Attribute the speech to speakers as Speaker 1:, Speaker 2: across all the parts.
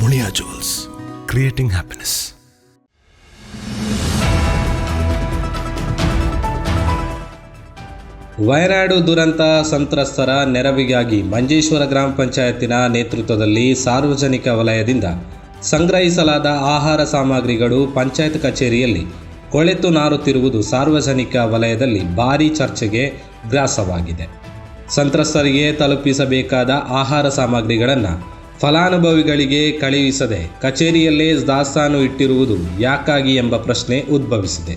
Speaker 1: Muliya jewels creating happiness
Speaker 2: Wayanad ದುರಂತ ಸಂತ್ರಸ್ತರ ನೆರವಿಗಾಗಿ ಮಂಜೇಶ್ವರ ಗ್ರಾಮ ಪಂಚಾಯತಿನ ನೇತೃತ್ವದಲ್ಲಿ ಸಾರ್ವಜನಿಕ ವಲಯದಿಂದ ಸಂಗ್ರಹಿಸಲಾದ ಆಹಾರ ಸಾಮಗ್ರಿಗಳು ಪಂಚಾಯತ್ ಕಚೇರಿಯಲ್ಲಿ ಕೊಳೆತು ನಾರುತ್ತಿರುವುದು ಸಾರ್ವಜನಿಕ ವಲಯದಲ್ಲಿ ಭಾರೀ ಚರ್ಚೆಗೆ ಗ್ರಾಸವಾಗಿದೆ. ಸಂತ್ರಸ್ತರಿಗೆ ತಲುಪಿಸಬೇಕಾದ ಆಹಾರ ಸಾಮಗ್ರಿಗಳನ್ನು ಫಲಾನುಭವಿಗಳಿಗೆ ಕಳುಹಿಸದೆ ಕಚೇರಿಯಲ್ಲೇ ದಾಸ್ತಾನು ಇಟ್ಟಿರುವುದು ಯಾಕಾಗಿ ಎಂಬ ಪ್ರಶ್ನೆ ಉದ್ಭವಿಸಿದೆ.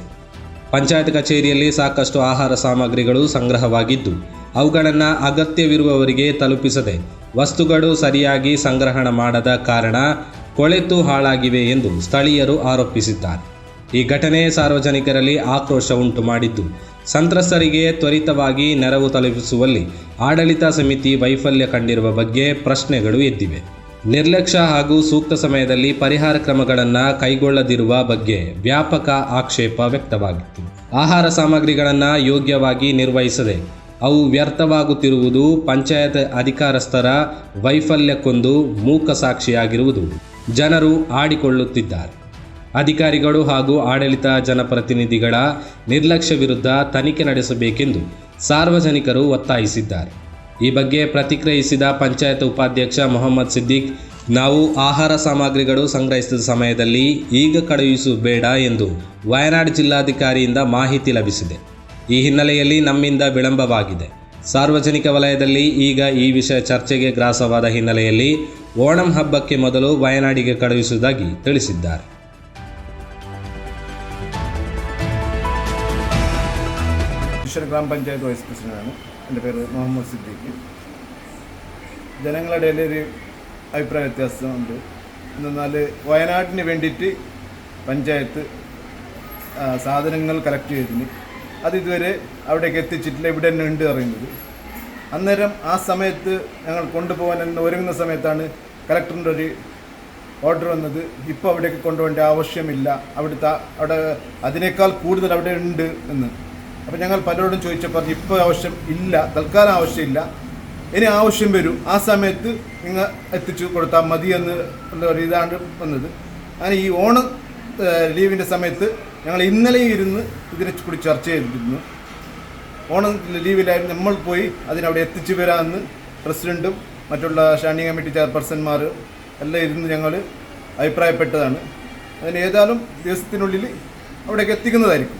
Speaker 2: ಪಂಚಾಯತ್ ಕಚೇರಿಯಲ್ಲಿ ಸಾಕಷ್ಟು ಆಹಾರ ಸಾಮಗ್ರಿಗಳು ಸಂಗ್ರಹವಾಗಿದ್ದು, ಅವುಗಳನ್ನು ಅಗತ್ಯವಿರುವವರಿಗೆ ತಲುಪಿಸದೆ ವಸ್ತುಗಳು ಸರಿಯಾಗಿ ಸಂಗ್ರಹಣ ಮಾಡದ ಕಾರಣ ಕೊಳೆತು ಹಾಳಾಗಿವೆ ಎಂದು ಸ್ಥಳೀಯರು ಆರೋಪಿಸಿದ್ದಾರೆ. ಈ ಘಟನೆ ಸಾರ್ವಜನಿಕರಲ್ಲಿ ಆಕ್ರೋಶ ಉಂಟು ಮಾಡಿದ್ದು ಸಂತ್ರಸ್ತರಿಗೆ ತ್ವರಿತವಾಗಿ ನೆರವು ತಲುಪಿಸುವಲ್ಲಿ ಆಡಳಿತ ಸಮಿತಿ ವೈಫಲ್ಯ ಕಂಡಿರುವ ಬಗ್ಗೆ ಪ್ರಶ್ನೆಗಳು ಎದ್ದಿವೆ. ನಿರ್ಲಕ್ಷ್ಯ ಹಾಗೂ ಸೂಕ್ತ ಸಮಯದಲ್ಲಿ ಪರಿಹಾರ ಕ್ರಮಗಳನ್ನು ಕೈಗೊಳ್ಳದಿರುವ ಬಗ್ಗೆ ವ್ಯಾಪಕ ಆಕ್ಷೇಪ ವ್ಯಕ್ತವಾಗಿತ್ತು. ಆಹಾರ ಸಾಮಗ್ರಿಗಳನ್ನು ಯೋಗ್ಯವಾಗಿ ನಿರ್ವಹಿಸದೆ ಅವು ವ್ಯರ್ಥವಾಗುತ್ತಿರುವುದು ಪಂಚಾಯತ್ ಅಧಿಕಾರಸ್ಥರ ವೈಫಲ್ಯಕ್ಕೊಂದು ಮೂಕ ಸಾಕ್ಷಿಯಾಗಿರುವುದು ಜನರು ಆಡಿಕೊಳ್ಳುತ್ತಿದ್ದಾರೆ. ಅಧಿಕಾರಿಗಳು ಹಾಗೂ ಆಡಳಿತ ಜನಪ್ರತಿನಿಧಿಗಳ ನಿರ್ಲಕ್ಷ್ಯ ವಿರುದ್ಧ ತನಿಖೆ ನಡೆಸಬೇಕೆಂದು ಸಾರ್ವಜನಿಕರು ಒತ್ತಾಯಿಸಿದ್ದಾರೆ. ಈ ಬಗ್ಗೆ ಪ್ರತಿಕ್ರಿಯಿಸಿದ ಪಂಚಾಯತ್ ಉಪಾಧ್ಯಕ್ಷ ಮೊಹಮ್ಮದ್ ಸಿದ್ದಿಕ್, ನಾವು ಆಹಾರ ಸಾಮಗ್ರಿಗಳು ಸಂಗ್ರಹಿಸಿದ ಸಮಯದಲ್ಲಿ ಈಗ ಕಳುಹಿಸಬೇಡ ಎಂದು ವಯನಾಡ್ ಜಿಲ್ಲಾಧಿಕಾರಿಯಿಂದ ಮಾಹಿತಿ ಲಭಿಸಿದೆ. ಈ ಹಿನ್ನೆಲೆಯಲ್ಲಿ ನಮ್ಮಿಂದ ವಿಳಂಬವಾಗಿದೆ. ಸಾರ್ವಜನಿಕ ವಲಯದಲ್ಲಿ ಈಗ ಈ ವಿಷಯ ಚರ್ಚೆಗೆ ಗ್ರಾಸವಾದ ಹಿನ್ನೆಲೆಯಲ್ಲಿ ಓಣಂ ಹಬ್ಬಕ್ಕೆ ಮೊದಲು ವಯನಾಡಿಗೆ ಕಳುಹಿಸುವುದಾಗಿ ತಿಳಿಸಿದ್ದಾರೆ.
Speaker 3: ഈശ്വര ഗ്രാമപഞ്ചായത്ത് വൈസ് പ്രസിഡന്റാണ്. എന്റെ പേര് മുഹമ്മദ് സിദ്ദീഖ്. ജനങ്ങളുടെ ഒരു അഭിപ്രായ വ്യത്യാസമുണ്ട്. എന്നാൽ വയനാട്ടിന് വേണ്ടിയിട്ട് പഞ്ചായത്ത് സാധനങ്ങൾ കളക്ട് ചെയ്തതിന് അത് ഇതുവരെ അവിടേക്ക് എത്തിച്ചിട്ടില്ല ഇവിടെ തന്നെ ഉണ്ട് അറിയുന്നത് അന്നേരം ആ സമയത്ത് ഞങ്ങൾ കൊണ്ടുപോകാൻ എന്ന് ഒരുങ്ങുന്ന സമയത്താണ് കളക്ടറിന്റെ ഒരു ഓർഡർ വന്നത്. ഇപ്പോൾ അവിടേക്ക് കൊണ്ടുപോകേണ്ട ആവശ്യമില്ല. അവിടുത്തെ അവിടെ അതിനേക്കാൾ കൂടുതൽ അവിടെ ഉണ്ട് എന്ന്. അപ്പോൾ ഞങ്ങൾ പലരോടും ചോദിച്ചപ്പോൾ ഇപ്പോൾ ആവശ്യം ഇല്ല തൽക്കാലം ആവശ്യമില്ല. ഇനി ആവശ്യം വരും. ആ സമയത്ത് നിങ്ങൾ എത്തിച്ചു കൊടുത്താൽ മതി എന്ന് ഉള്ള ഒരു ഇതാണ് വന്നത്. അങ്ങനെ ഈ ഓണം ലീവിന്റെ സമയത്ത് ഞങ്ങൾ ഇന്നലെ ഇരുന്ന് ഇതിനെ കൂടി ചർച്ച ചെയ്തിരുന്നു. ഓണം ലീവിലായിരുന്നു നമ്മൾ പോയി അതിനവിടെ എത്തിച്ചു വരാമെന്ന് പ്രസിഡന്റും മറ്റുള്ള സ്റ്റാൻഡിംഗ് കമ്മിറ്റി ചെയർപേഴ്സന്മാർ എല്ലാം ഇരുന്ന് ഞങ്ങൾ അഭിപ്രായപ്പെട്ടതാണ്. അതിന് ഏതായാലും ദിവസത്തിനുള്ളിൽ അവിടേക്ക് എത്തിക്കുന്നതായിരിക്കും.